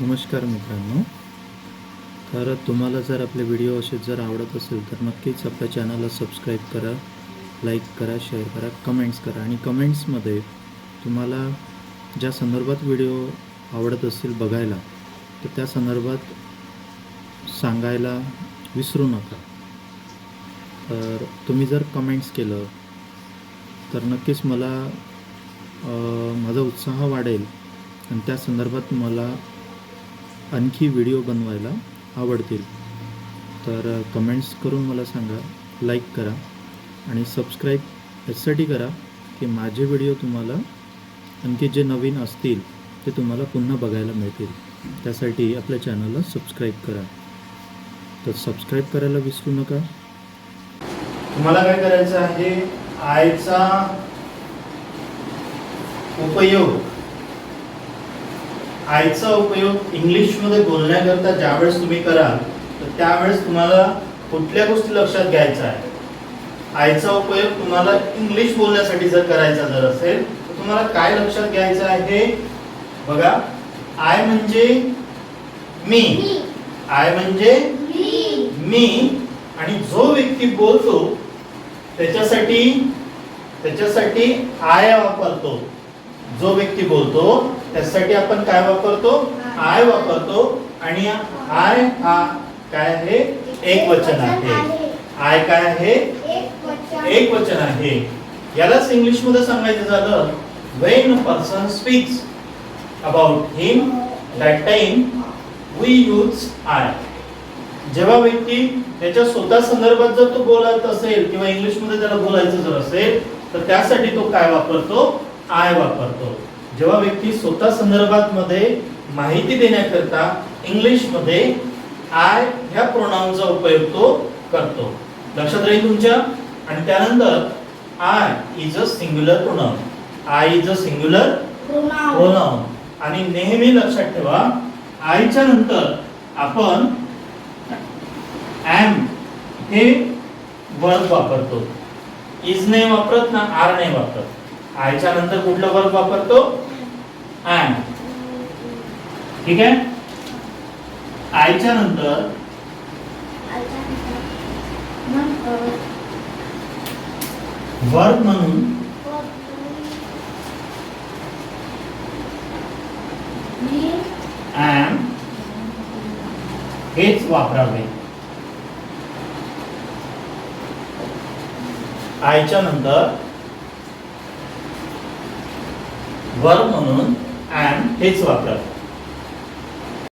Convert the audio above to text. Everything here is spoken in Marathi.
नमस्कार मित्रांनो. तर तुम्हाला जर आपले व्हिडिओ असे जर आवडत असेल तर नक्कीच आपल्या चॅनलला सबस्क्राईब करा लाईक करा शेअर करा कमेंट्स करा आणि कमेंट्समध्ये तुम्हाला ज्या संदर्भात व्हिडिओ आवडत असतील बघायला तर त्या संदर्भात सांगायला विसरू नका. तर तुम्ही जर कमेंट्स केलं तर नक्कीच मला माझा उत्साह वाढेल आणि त्या संदर्भात मला आणखी व्हिडिओ बनवायला आवडतील. तर कमेंट्स करून मला सांगा लाईक करा आणि सबस्क्राईब यासाठी करा की माझे व्हिडिओ तुम्हाला आणखी जे नवीन असतील ते तुम्हाला पुन्हा बघायला मिळतील. त्यासाठी आपल्या चॅनलला सबस्क्राईब करा. तर सबस्क्राईब करायला विसरू नका. तुम्हाला काय करायचं आहे? आयचा उपयोग आयचा उपयोग इंग्लिशमध्ये बोलण्याकरता ज्यावेळेस तुम्ही कराल तर त्यावेळेस तुम्हाला कुठल्या गोष्टी लक्षात घ्यायच्या आहे आयचा उपयोग तुम्हाला इंग्लिश बोलण्यासाठी जर करायचा जर असेल तर तुम्हाला काय लक्षात घ्यायचं आहे? बघा आय म्हणजे मी. आय म्हणजे मी. आणि जो व्यक्ती बोलतो त्याच्यासाठी त्याच्यासाठी आय वापरतो. जो व्यक्ती बोलतो त्यासाठी आपण काय वापरतो? आय वापरतो. आणि आय हा काय आहे? एक वचन आहे. आय काय आहे? एक वचन आहे. यालाच इंग्लिशमध्ये सांगायचं झालं when person speaks about him that time we use I जेव्हा व्यक्ती त्याच्या स्वतः संदर्भात जर तो बोलत असेल किंवा इंग्लिशमध्ये त्याला बोलायचं जर असेल तर त्यासाठी तो काय वापरतो? आय वापरतो. जेव्हा व्यक्ती स्वतः संदर्भात मध्ये माहिती देण्याकरता इंग्लिशमध्ये आय ह्या प्रोनाऊनचा उपयोग तो करतो. लक्षात राहील तुमच्या? आणि त्यानंतर I is a singular pronoun I is a singular pronoun आणि नेहमी लक्षात ठेवा आयच्या नंतर आपण एम हे वर्ब वापरतो. इज नाही वापरत ना आर नाही वापरत. आयच्या नंतर कुठलं वर्ब वापरतो? एम ठीक आहे? आयच्या नंतर वर्ब म्हणून एम हेच वापरावे. आयच्या नंतर वर्ब म्हणून एम हेच वापरावे